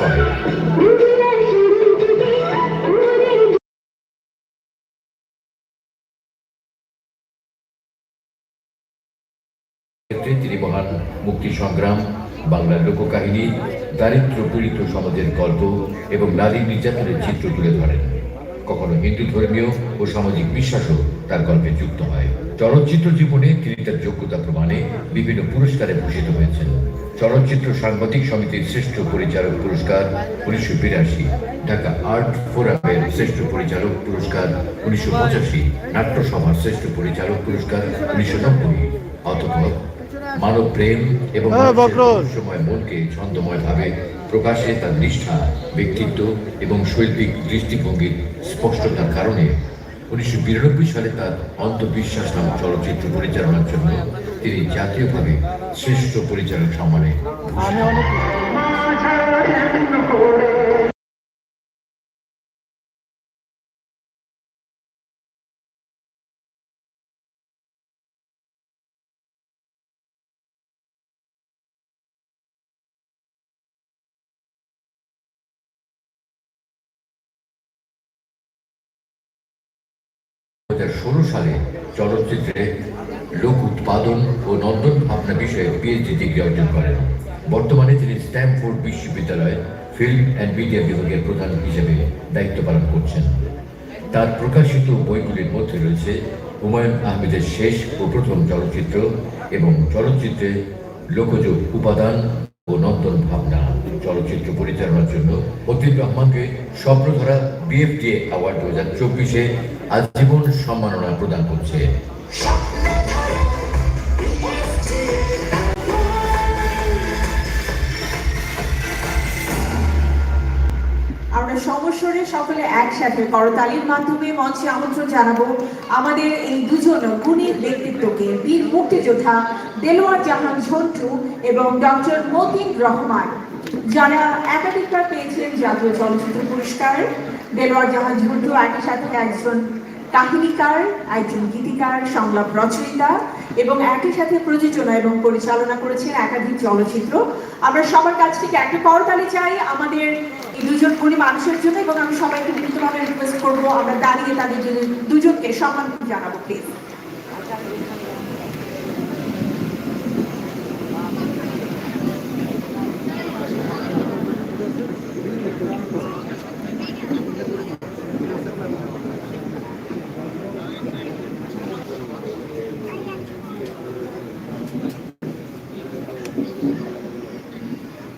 করে তিনি মহান মুক্তি সংগ্রাম, বাংলার লোককাহিনী, দারিদ্র পীড়িত সমাজের গল্প এবং নারী নির্যাতনের চিত্র তুলে ধরেন। কখনো হিন্দু ধর্মীয় ও সামাজিক বিশ্বাসও তার গল্পে যুক্ত হয়। চলচ্চিত্র জীবনে তিনি তার যোগ্যতা প্রমাণে বিভিন্ন পুরস্কারে ভূষিত হয়েছেন। চলচ্চিত্র সাংবাদিক সমিতির শ্রেষ্ঠ পরিচালক পুরস্কার উনিশশো বিরাশি ঢাকা আর্ট ফোরামের শ্রেষ্ঠ পরিচালক পুরস্কার উনিশশো পঁচাশি নাট্যসভার শ্রেষ্ঠ পরিচালক পুরস্কার উনিশশো নব্বই অতঃপর মানব প্রেম এবং হ্যাঁ। রহস্যময় মনকে ছন্দময় ভাবে প্রকাশে তার নিষ্ঠা ব্যক্তিত্ব এবং শৈল্পিক দৃষ্টিভঙ্গির স্পষ্টতার কারণে উনিশশো বিরানব্বই সালে তার অন্তবিশ্বাস নামক চলচ্চিত্র পরিচালনার জন্য তিনি জাতীয়ভাবে শ্রেষ্ঠ পরিচালক সম্মানে ষোলো সালে চলচ্চিত্রে লোক উৎপাদন ও নন্দন ভাবনা বিষয়ে পিএইচডি ডিগ্রি অর্জন করেন। বর্তমানে তিনি স্ট্যামফোর্ড বিশ্ববিদ্যালয়ে ফিল্ম অ্যান্ড মিডিয়া বিভাগের প্রধান হিসেবে দায়িত্ব পালন করছেন। তার প্রকাশিত বইগুলির মধ্যে রয়েছে হুমায়ুন আহমেদের শেষ ও প্রথম চলচ্চিত্র এবং চলচ্চিত্রে লোকজ উপাদান ও নন্দন ভাবনা। চলচ্চিত্র পরিচালনার জন্য অতীব রহমানকে স্বপ্নধরা বিএফডিএ অ্যাওয়ার্ড দু হাজার চব্বিশে আজীবন সম্মাননা প্রদান করছে। আমরা সমস্বরে সকলে একসাথে করতালির মাধ্যমে মঞ্চে আমন্ত্রণ জানাব আমাদের এই দুজন গুণীর ব্যক্তিত্বকে। বীর মুক্তিযোদ্ধা দেলোয়ার জাহান ঝন্টু এবং ডক্টর মতিন রহমান, যারা একাধিকবার পেয়েছেন জাতীয় চলচ্চিত্র পুরস্কার। দেলোয়ার জাহান ঝন্টু একই সাথে একজন কাহিনীকার, একজন গীতিকার, সংলাপ রচয়িতা এবং একই সাথে প্রযোজনা এবং পরিচালনা করেছেন একাধিক চলচ্চিত্র। আমরা সবার কাছ থেকে একটা করতালি চাই, আমাদের এই দুজন গুণী মানুষের জন্য এবং আমি সবাইকে বিভিন্নভাবে রিকোয়েস্ট করব, আমরা দাঁড়িয়ে তাদের দুজনকে সম্মান জানাব প্লিজ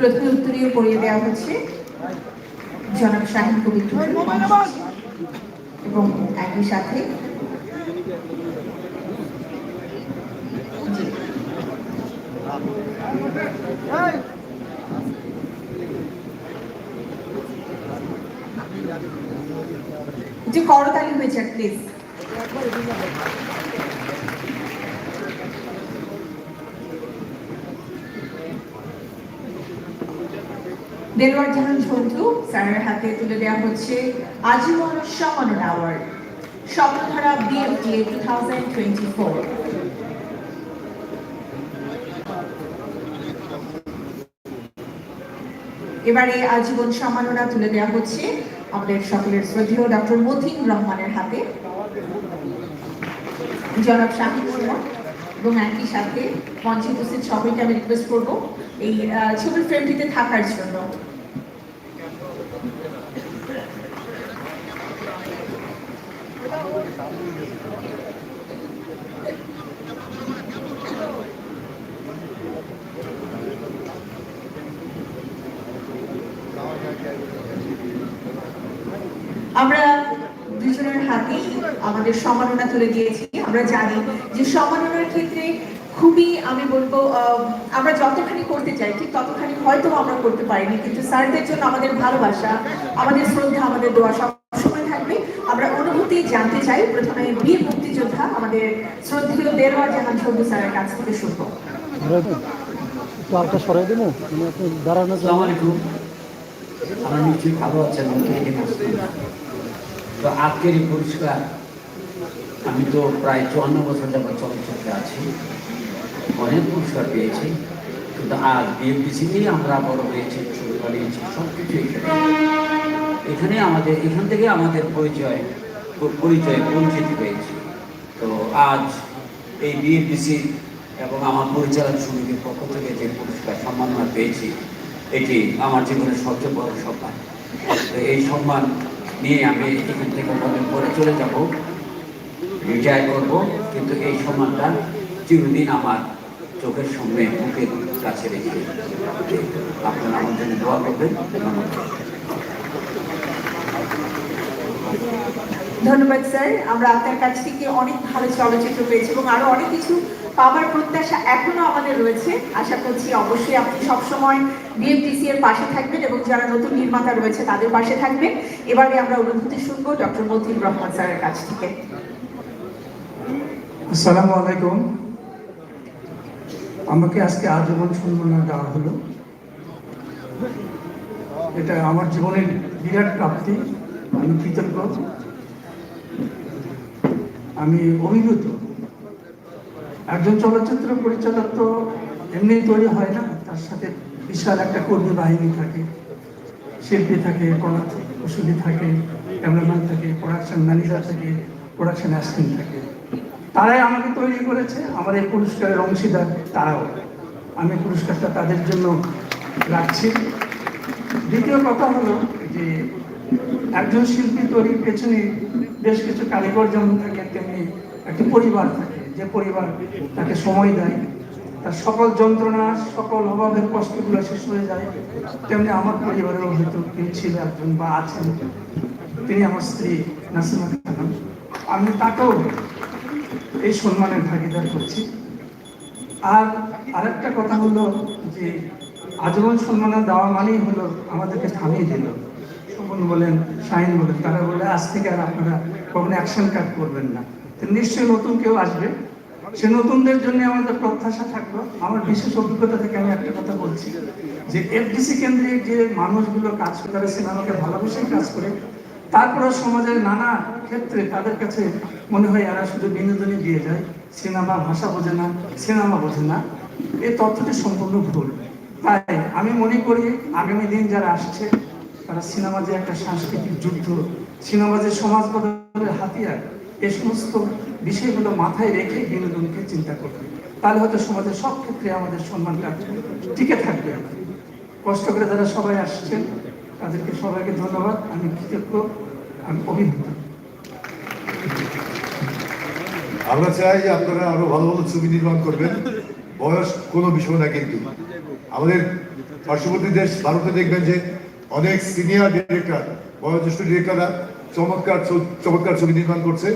প্রথমে উত্তরীয় পড়িয়ে দেওয়া হচ্ছে জনাব শাহিন কবির এবং একই সাথে। যে করতালি হয়েছে প্লিজ দেলোয়ার জাহান ঝন্টু স্যারের হাতে তুলে দেওয়া হচ্ছে আজীবন সম্মাননা award Swapnodhara BFDA two thousand twenty four এবারে আজীবন সম্মাননা তুলে দেওয়া হচ্ছে আমাদের সকলের শ্রদ্ধেয় ডক্টর মতিন রহমানের হাতে। জনাব শাহিদ এবং একই সাথে মঞ্চে উপস্থিত সকলকে আমি রিকোয়েস্ট করব এই ছবির ফ্রেমটিতে থাকার জন্য আমরা দুজনের হাতেই আমাদের সম্মাননা তুলে দিয়েছি। আমরা জানি যে সম্মাননার ক্ষেত্রে খুবই আমি বলব আমরা যতখানি করতে চাই ঠিক ততখানি হয়তো আমরা করতে পারিনি কিন্তু স্যারদের জন্য আমাদের ভালোবাসা আমাদের শ্রদ্ধা আমাদের দোয়া সবসময় থাকবে। আমরা অনুভূতি জানতে চাই প্রথমে বীর মুক্তিযোদ্ধা আমাদের শ্রদ্ধেয় দেরওয়ার জাহান সবু স্যারের কাছ থেকে শুনব। একটু হালকা সরাই দেবো? মানে আপনি দাঁড়ানোর আসসালামু আলাইকুম। আমার নিশ্চয়ই ভালো আছেন। তো আজকের এই পুরস্কার আমি তো প্রায় চুয়ান্ন বছর যাবত চলচ্চিত্রে আছি। অনেক পুরস্কার পেয়েছি। কিন্তু আজ নিয়ে আমরা বড় হয়েছি ছোট বানিয়েছি সব কিছু এখানে। এখানে আমাদের, এখান থেকে আমাদের পরিচয় পরিচয়, পরিচিতি পেয়েছি। তো আজ এই বিএনপিসি এবং আমার পরিচালক সমিতির পক্ষ থেকে যে পুরস্কার, সম্মাননা পেয়েছি, এটি আমার জীবনের সবচেয়ে বড় সম্মান। তো এই সম্মান নিয়ে আমি এখান থেকে পরে চলে যাব। রিটায়ার করব, কিন্তু এই সম্মানটা চিরদিন আমার চোখের সামনে বুকের কাছে রেখে আপনারা আমার জন্য দোয়া করবেন। ধন্যবাদ স্যার। আমরা আপনার কাছ থেকে অনেক ভালো চলচ্চিত্র পেয়েছি এবং আরও অনেক কিছু পাওয়ার প্রত্যাশা এখনও আমাদের রয়েছে। আশা করছি অবশ্যই আপনি সবসময় বিএমটিসি এর পাশে থাকবেন এবং যারা নতুন নির্মাতা রয়েছে তাদের পাশে থাকবেন। এবারে আমরা অনুভূতি শুনব ডক্টর মতিন রহমান স্যারের কাছ থেকে। আসসালামু আলাইকুম। আমাকে আজকে আজীবন সম্মাননা দেওয়া হলো। এটা আমার জীবনের বিরাট প্রাপ্তি। আমি কৃতজ্ঞ। আমি অভিভূত। একজন চলচ্চিত্র পরিচালক তো এমনি তৈরি হয় না, তার সাথে বিশাল একটা কর্মী বাহিনী থাকে, শিল্পী থাকে কলা কুশলী থাকে, ক্যামেরাম্যান থাকে প্রোডাকশন ম্যানেজার থাকে প্রোডাকশন অ্যাসিস্ট্যান্ট থাকে। তারাই আমাকে তৈরি করেছে, আমার এই পুরস্কারের অংশীদার তারাও। আমি পুরস্কারটা তাদের জন্য রাখছি। দ্বিতীয় কথা হলো যে, একজন শিল্পী তৈরির পেছনে বেশ কিছু কারিগর যেমন থাকে তেমনি একটি পরিবার থাকে। যে পরিবার তাকে সময় দেয়, তার সকল যন্ত্রণা, সকল অভাবের কষ্টগুলো শেষ হয়ে যায়। তেমনি আমার পরিবারের হয়তো কেউ ছিল একজন বা আছেন। তিনি আমার স্ত্রী নাসিমা খানম আমি তাকেও এই সম্মানের ভাগিদার করছি। আর আরেকটা কথা হলো যে, আজীবন সম্মান দেওয়া মানেই হলো আমাদেরকে থামিয়ে দিল। সুমন বলেন, শাহিন বলেন, তারা বলে, আজ থেকে আর আপনারা কখনো অ্যাকশন কার্ড করবেন না। নিশ্চয়ই নতুন কেউ আসবে। সে নতুনদের জন্য আমাদের প্রত্যাশা থাকল। আমার বিশেষ অভিজ্ঞতা থেকে আমি একটা কথা বলছি যে, এফডিসি কেন্দ্রে যে মানুষগুলো কাজ করে, তারা সিনেমাকে ভালোবেসেই কাজ করে তারপরে সমাজের নানা ক্ষেত্রে তাদের কাছে মনে হয় এরা শুধু বিনোদনই দিয়ে যায়। সিনেমা ভাষা বোঝে না, সিনেমা বোঝে না। এই তথ্যটি সম্পূর্ণ ভুল। তাই আমি মনে করি আগামী দিন যারা আসছে, তারা সিনেমা যে একটা সাংস্কৃতিক যুদ্ধ, সিনেমা যে সমাজ বদলের হাতিয়ার, এ সমস্ত বিষয়গুলো মাথায় রেখে বিনোদনকে চিন্তা করবে। তাহলে হয়তো সমাজের সব ক্ষেত্রে আমাদের সম্মানটা টিকে থাকবে। কষ্ট করে তারা সবাই আসছেন তাদেরকে সবাইকে ধন্যবাদ। আমি কৃতজ্ঞ, আমি অভিভূত আমরা চাই যে আপনারা আরও ভালো ভালো ছবি নির্মাণ করবেন। বয়স কোনো বিষয় না কিন্তু। আমাদের পার্শ্ববর্তী দেশ ভারতে দেখবেন যে অনেক সিনিয়র ডিরেক্টর বয়োজ্যেষ্ঠ ডিরেক্টররা চমৎকার চমৎকার ছবি নির্মাণ করছে।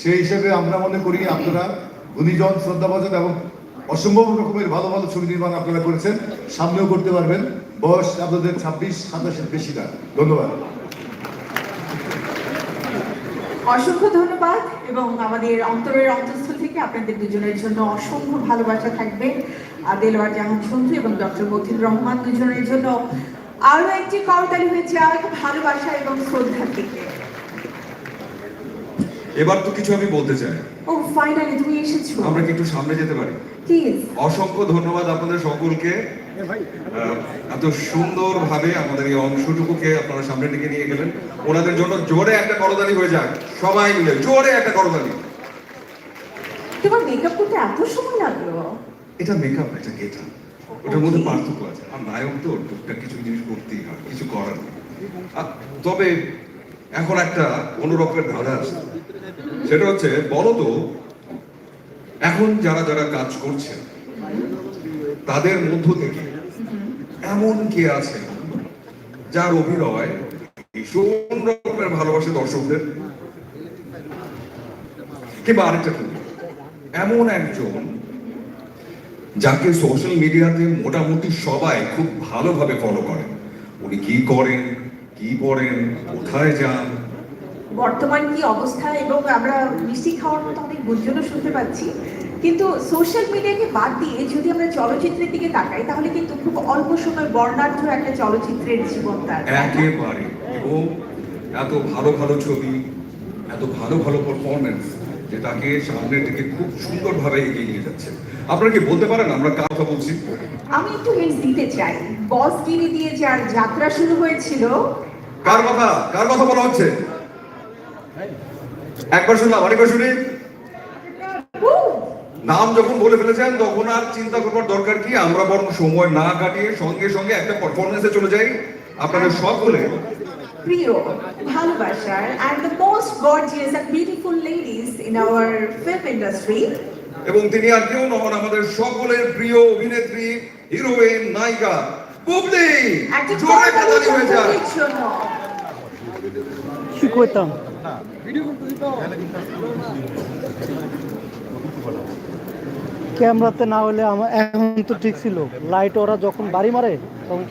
সেই হিসেবে আমরা মনে করি আপনারা গুণীজন, শ্রদ্ধাভাজন এবং অসম্ভব রকমের ভালো ভালো ছবি নির্মাণ আপনারা করেছেন। সামনেও করতে পারবেন। বয়স আপনাদের ছাব্বিশ সাতাশের বেশি না। ধন্যবাদ। অসংখ্য ধন্যবাদ এবং আমাদের অন্তরের অন্তঃস্থল থেকে আপনাদের দুজনের জন্য অসংখ্য ভালোবাসা থাকবে। দেলোয়ার জাহান সন্ধু এবং ডক্টর মতিন রহমান দুজনের জন্য আরও একটি করতালি হয়েছে আর ভালোবাসা এবং শ্রদ্ধা থেকে এবার তো কিছু আমি বলতে চাই। ও ফাইনালি তুমি এসেছ। আমরা কি একটু সামনে যেতে পারি? প্লিজ অসংখ্য ধন্যবাদ আপনাদের সকলকে। এত সুন্দর ভাবে আমাদের এই অংশটুকুকে আপনারা সামনে দিকে নিয়ে গেলেন। ওনাদের জন্য জোরে একটা করতালি হয়ে যাক। সবাই মিলে জোরে একটা করতালি তোমার মেকআপ করতে এত সময় লাগল। এটা মেকআপ এটা গেটা ওটার মধ্যে পার্থক্য আছে। আর নায়ক তো টুকটাক কিছু জিনিস করতেই হয় কিছু করার নেই। আর তবে এখন একটা অনুরূপের ধারা আছে। সেটা হচ্ছে বলো তো এখন যারা যারা কাজ করছে তাদের মধ্য থেকে এমন কে আছে যার অভিনয় ভীষণ রকমের ভালোবাসে দর্শকদের? কিংবা আরেকটা করি এমন একজন যাকে সোশ্যাল মিডিয়াতে মোটামুটি সবাই খুব ভালোভাবে ফলো করেন উনি কি করেন, কি পড়েন, কোথায় যান? বর্তমান কি অবস্থা এবং আমরা মিষ্টি খাওয়ার মতো অনেক গুঞ্জনও শুনতে পাচ্ছি। কিন্তু সোশ্যাল মিডিয়াকে বাদ দিয়ে যদি আমরা চলচ্চিত্রের দিকে তাকাই তাহলে কিন্তু খুব অল্প সময় বর্ণাঢ্য একটা চলচ্চিত্রের জীবন তার একেবারে। এবং এত ভালো ভালো ছবি এত ভালো ভালো পারফরমেন্স যে তাকে সামনের দিকে খুব সুন্দরভাবে এগিয়ে নিয়ে যাচ্ছে। আপনারা কি বলতে পারেন? আমরা কার কথা বলছি? আমি একটু হিন্টস দিতে চাই। বস গিরি দিয়ে যার যাত্রা শুরু হয়েছিল। কার কথা? কার কথা বলা হচ্ছে? একবার শুনলাম আরেকবার শুনি। নাম যখন বলে ফেলেছেন তখন আর চিন্তা করবার দরকার কি? আমরা বরং সময় না কাটিয়ে সঙ্গে সঙ্গে একটা পারফরমেন্সে চলে যাই। আপনাদের সকলে প্রিয় ভালোবাসার and the most gorgeous and beautiful ladies in our film industry এবং তিনি আর কেউ নন আমাদের সকলের প্রিয় অভিনেত্রী হিরোইন নায়িকা বুবলি একটা জোরে কাতালি হয়ে যায়। জনগণের জন্য। কি কইতাম ক্যামেরাতে না হলে আমার এখন তো ঠিক ছিল। লাইট ওরা যখন বাড়ি মারে তখন